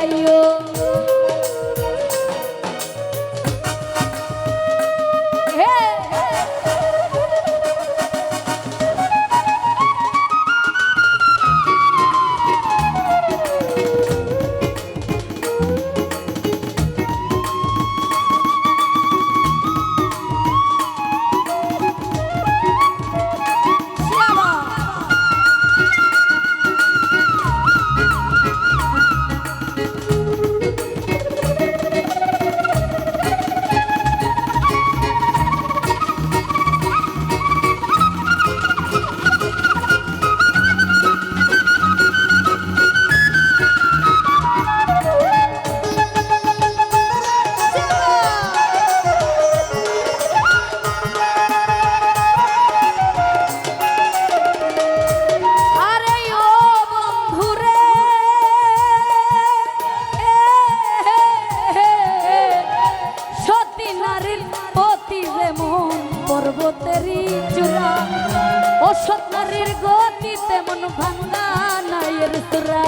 ayo পর্বতেরই চূড়া। অসৎ নারীর গতি তেমন ভাঙ্গা নায়ের চূড়া।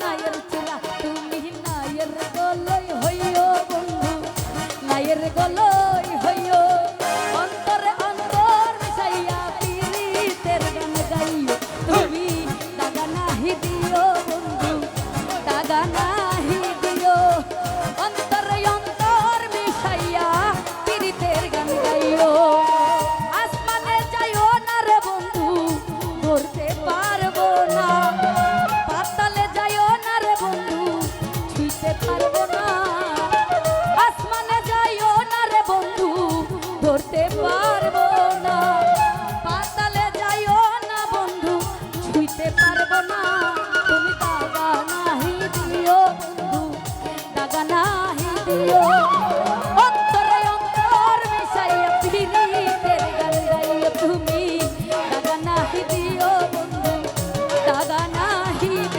নায়ের চূড়া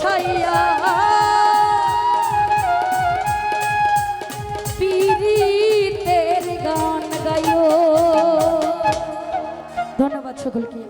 ছাইয়া পিরিতের গান গায়ো ধন্যবাদ সকলকে।